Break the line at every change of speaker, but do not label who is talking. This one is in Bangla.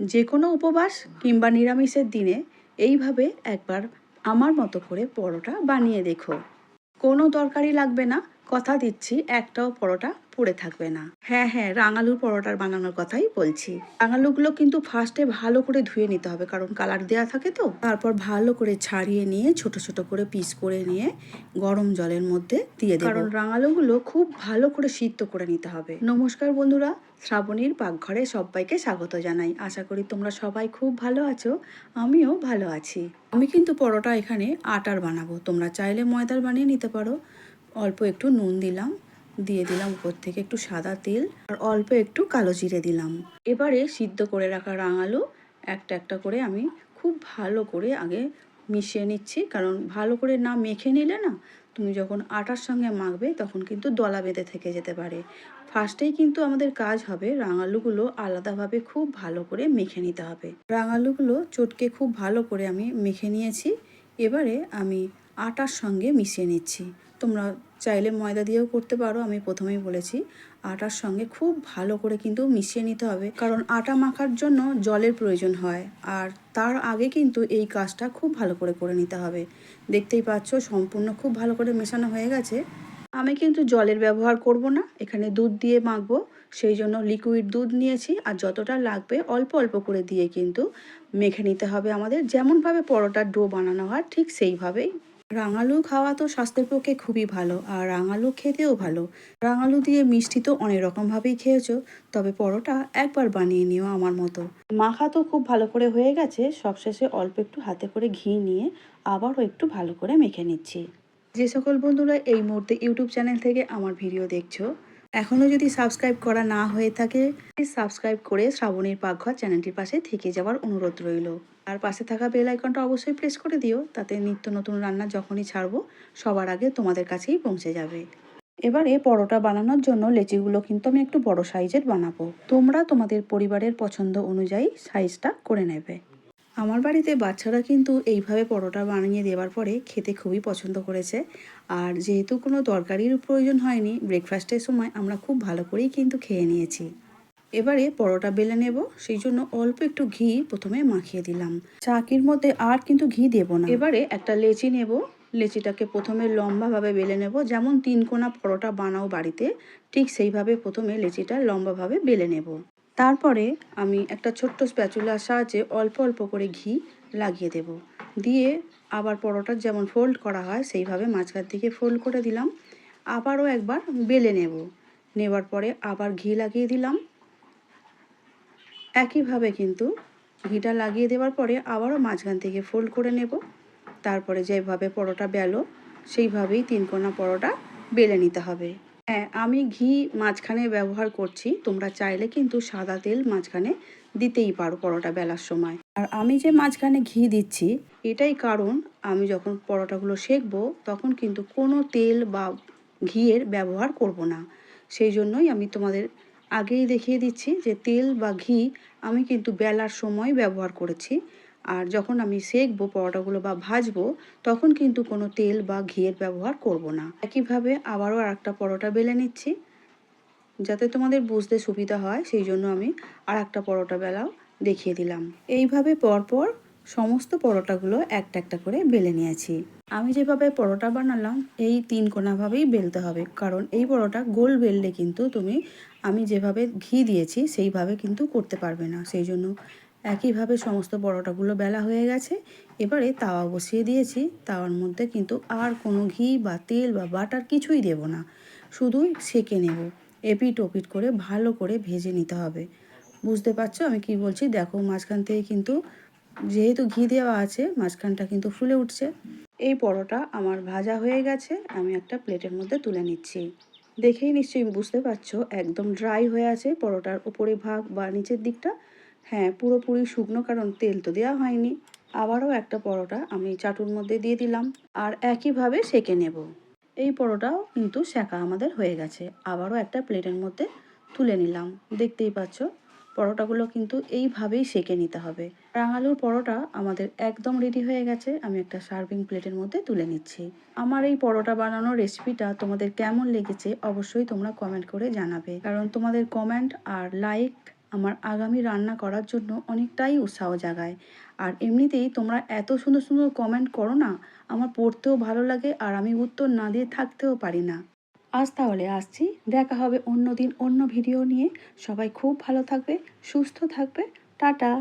যে কোনো উপবাস কিংবা নিরামিষের দিনে এইভাবে একবার আমার মতো করে পরোটা বানিয়ে দেখো। কোনো তরকারি লাগবে না। কথা দিচ্ছি একটাও পরোটা পুড়ে থাকবে না। হ্যাঁ হ্যাঁ রাঙালুর পরোটার বানানোর কথাই বলছি। রাঙালুগুলো কিন্তু ফার্স্টে ভালো করে ধুয়ে নিতে হবে কারণ কালার দেওয়া থাকে তো। তারপর ভালো করে ছাড়িয়ে নিয়ে ছোট ছোট করে পিস করে নিয়ে গরম জলের মধ্যে দিয়ে দেবো। কারণ রাঙালুগুলো খুব ভালো করে সিদ্ধ করে নিতে হবে। নমস্কার বন্ধুরা শ্রাবণীর পাকঘরে সবাইকে স্বাগত জানাই। আশা করি তোমরা সবাই খুব ভালো আছো আমিও ভালো আছি। আমি কিন্তু পরোটা এখানে আটার বানাবো তোমরা চাইলে ময়দার বানিয়ে নিতে পারো। অল্প একটু নুন দিলাম, দিয়ে দিলাম উপর থেকে একটু সাদা তেল, আর অল্প একটু কালো জিরে দিলাম। এবারে সিদ্ধ করে রাখা রাঙালু, একটা একটা করে আমি খুব ভালো করে আগে মিশিয়ে নিচ্ছি, কারণ ভালো করে না মেখে নিলে না, তুমি যখন আটার সঙ্গে মাখবে তখন কিন্তু দলা বেঁধে থেকে যেতে পারে। ফার্স্টেই কিন্তু আমাদের কাজ হবে রাঙালুগুলো আলাদাভাবে খুব ভালো করে মেখে নিতে হবে। রাঙালুগুলো চটকে খুব ভালো করে আমি মেখে নিয়েছি, এবারে আমি আটার সঙ্গে মিশিয়ে নিচ্ছি। তোমরা চাইলে ময়দা দিয়েও করতে পারো, আমি প্রথমেই বলেছি। আটার সঙ্গে খুব ভালো করে কিন্তু মিশিয়ে নিতে হবে, কারণ আটা মাখার জন্য জলের প্রয়োজন হয়, আর তার আগে কিন্তু এই কাজটা খুব ভালো করে করে নিতে হবে। দেখতেই পাচ্ছ, সম্পূর্ণ খুব ভালো করে মেশানো হয়ে গেছে। আমি কিন্তু জলের ব্যবহার করব না, এখানে দুধ দিয়ে মাখবো, সেই জন্য লিকুইড দুধ নিয়েছি, আর যতটা লাগবে অল্প অল্প করে দিয়ে কিন্তু মেখে নিতে হবে আমাদের। যেমনভাবে পরোটার ডো বানানো হয়, ঠিক সেইভাবেই রাঙালু খাওয়া তো স্বাস্থ্যের পক্ষে খুবই ভালো, আর রাঙালু খেতেও ভালো। রাঙালু দিয়ে মিষ্টি তো অনেক রকমভাবেই খেয়েছো, তবে পরোটা একবার বানিয়ে নিও আমার মতো। মাখা তো খুব ভালো করে হয়ে গেছে, সবশেষে অল্প একটু হাতে করে ঘি নিয়ে আবারও একটু ভালো করে মেখে নিচ্ছি। যে সকল বন্ধুরা এই মুহূর্তে ইউটিউব চ্যানেল থেকে আমার ভিডিও দেখছ এখনও যদি সাবস্ক্রাইব করা না হয়ে থাকে সাবস্ক্রাইব করে শ্রাবণীর পাকঘর চ্যানেলটির পাশে থেকে যাওয়ার অনুরোধ রইল। আর পাশে থাকা বেল আইকনটা অবশ্যই প্রেস করে দিও, তাতে নিত্য নতুন রান্না যখনই ছাড়বো, সবার আগে তোমাদের কাছেই পৌঁছে যাবে। এবারে পরোটা বানানোর জন্য লেচিগুলো কিন্তু আমি একটু বড় সাইজের বানাবো। তোমরা তোমাদের পরিবারের পছন্দ অনুযায়ী সাইজটা করে নেবে। আমার বাড়িতে বাচ্চারা কিন্তু এইভাবে পরোটা বানিয়ে দেওয়ার পরে খেতে খুবই পছন্দ করেছে। আর যেহেতু কোনো তরকারির প্রয়োজন হয়নি ব্রেকফাস্টের সময় আমরা খুব ভালো করেই কিন্তু খেয়ে নিয়েছি। এবারে পরোটা বেলে নেব, সেই জন্য অল্প একটু ঘি প্রথমে মাখিয়ে দিলাম। চাকির মধ্যে আর কিন্তু ঘি দেব না। এবারে একটা লেচি নেব। লেচিটাকে প্রথমে লম্বাভাবে বেলে নেব। যেমন তিন কোনা পরোটা বানাও বাড়িতে, ঠিক সেইভাবে প্রথমে লেচিটা লম্বাভাবে বেলে নেব। তারপরে আমি একটা ছোট্ট স্প্যাচুলার সাহায্যে অল্প অল্প করে ঘি লাগিয়ে দেব। দিয়ে আবার পরোটা যেমন ফোল্ড করা হয়, সেইভাবে মাঝখান থেকে ফোল্ড করে দিলাম। আবারও একবার বেলে নেব। নেবার পরে আবার ঘি লাগিয়ে দিলাম। একইভাবে কিন্তু ঘিটা লাগিয়ে দেওয়ার পরে আবারও মাঝখান থেকে ফোল্ড করে নেব। তারপরে যেভাবে পরোটা বেলো, সেইভাবেই তিনকোনা পরোটা বেলে নিতে হবে। হ্যাঁ আমি ঘি মাঝখানে ব্যবহার করছি। তোমরা চাইলে কিন্তু সাদা তেল মাঝখানে দিতেই পারো পরোটা বেলার সময়। আর আমি যে মাঝখানে ঘি দিচ্ছি, এটাই কারণ আমি যখন পরোটাগুলো সেকবো, তখন কিন্তু কোনো তেল বা ঘিয়ের ব্যবহার করব না। সেই জন্যই আমি তোমাদের আগেই দেখিয়ে দিচ্ছি যে তেল বা ঘি আমি কিন্তু বেলার সময় ব্যবহার করেছি। আর যখন আমি সেকবো, পরোটাগুলো বা ভাজবো, তখন কিন্তু কোনো তেল বা ঘিয়ের ব্যবহার করব না। একইভাবে আবারও আর একটা পরোটা বেলে নিচ্ছি। যাতে তোমাদের বুঝতে সুবিধা হয়, সেই জন্য আমি আর একটা পরোটা বেলাও দেখিয়ে দিলাম। এইভাবে পরপর সমস্ত পরোটাগুলো একটা একটা করে বেলে নিয়েছি। আমি যেভাবে পরোটা বানালাম, এই তিন কোনাভাবেই বেলতে হবে। কারণ এই পরোটা গোল বেললে কিন্তু তুমি, আমি যেভাবে ঘি দিয়েছি, সেইভাবে কিন্তু করতে পারবে না। সেই জন্য একইভাবে সমস্ত পরোটাগুলো বেলা হয়ে গেছে। এবারে তাওয়া বসিয়ে দিয়েছি। তাওয়ার মধ্যে কিন্তু আর কোনো ঘি বা তেল বা বাটার কিছুই দেব না। শুধু সেকে নেব। এপিট ওপিট করে ভালো করে ভেজে নিতে হবে। বুঝতে পারছ আমি কি বলছি? দেখো মাঝখান থেকে কিন্তু যেহেতু ঘি দেওয়া আছে, মাঝখানটা কিন্তু ফুলে উঠছে। এই পরোটা আমার ভাজা হয়ে গেছে। আমি একটা প্লেটের মধ্যে তুলে নিচ্ছি। দেখেই নিশ্চয়ই বুঝতে পারছ, একদম ড্রাই হয়ে আছে পরোটার উপরে ভাগ বা নিচের দিকটা। হ্যাঁ পুরোপুরি শুকনো কারণ তেল তো দেওয়া হয়নি। আবারও একটা পরোটা আমি চাটুর মধ্যে দিয়ে দিলাম আর একইভাবে সেকে নেব। এই পরোটাও কিন্তু সেকা আমাদের হয়ে গেছে। আবারও একটা প্লেটের মধ্যে তুলে নিলাম। দেখতেই পাচ্ছ, পরোটাগুলো কিন্তু এইভাবেই সেকে নিতে হবে। রাঙালুর পরোটা আমাদের একদম রেডি হয়ে গেছে। আমি একটা সার্ভিং প্লেটের মধ্যে তুলে নিচ্ছি। আমার এই পরোটা বানানোর রেসিপিটা তোমাদের কেমন লেগেছে অবশ্যই তোমরা কমেন্ট করে জানাবে। কারণ তোমাদের কমেন্ট আর লাইক আমার আগামী রান্না করার জন্য অনেকটাই উৎসাহ জাগায়। আর এমনিতেই তোমরা এত সুন্দর সুন্দর কমেন্ট করো না, আমার পড়তেও ভালো লাগে আর আমি উত্তর না দিয়ে থাকতেও পারি না। আজ তাহলে আসছি, দেখা হবে অন্য দিন অন্য ভিডিও নিয়ে। সবাই খুব ভালো থাকবে, সুস্থ থাকবে। টাটা!